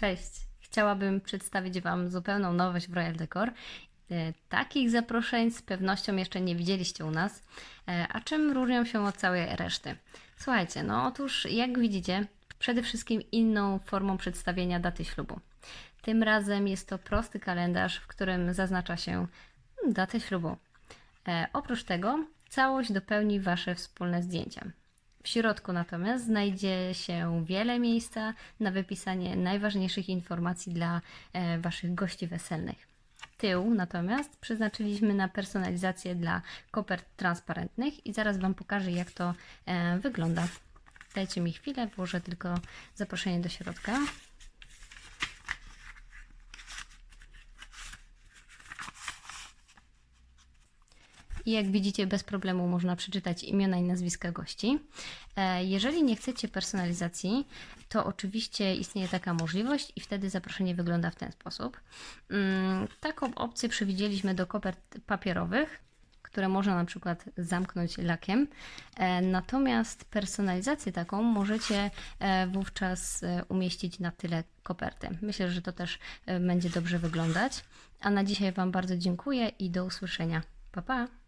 Cześć! Chciałabym przedstawić Wam zupełną nowość w Royal Decor. E, Takich zaproszeń z pewnością jeszcze nie widzieliście u nas. E, A czym różnią się od całej reszty? Słuchajcie, no otóż jak widzicie, przede wszystkim inną formą przedstawienia daty ślubu. Tym razem jest to prosty kalendarz, w którym zaznacza się datę ślubu. E, oprócz tego całość dopełni Wasze wspólne zdjęcia. W środku natomiast znajdzie się wiele miejsca na wypisanie najważniejszych informacji dla e, Waszych gości weselnych. Tył natomiast przeznaczyliśmy na personalizację dla kopert transparentnych i zaraz Wam pokażę, jak to e, wygląda. Dajcie mi chwilę, włożę tylko zaproszenie do środka. I jak widzicie, bez problemu można przeczytać imiona i nazwiska gości. E, Jeżeli nie chcecie personalizacji, to oczywiście istnieje taka możliwość i wtedy zaproszenie wygląda w ten sposób. Mm, Taką opcję przewidzieliśmy do kopert papierowych, które można na przykład zamknąć lakiem. E, Natomiast personalizację taką możecie e, wówczas umieścić na tyle koperty. Myślę, że to też będzie dobrze wyglądać. A na dzisiaj Wam bardzo dziękuję i do usłyszenia. Pa pa!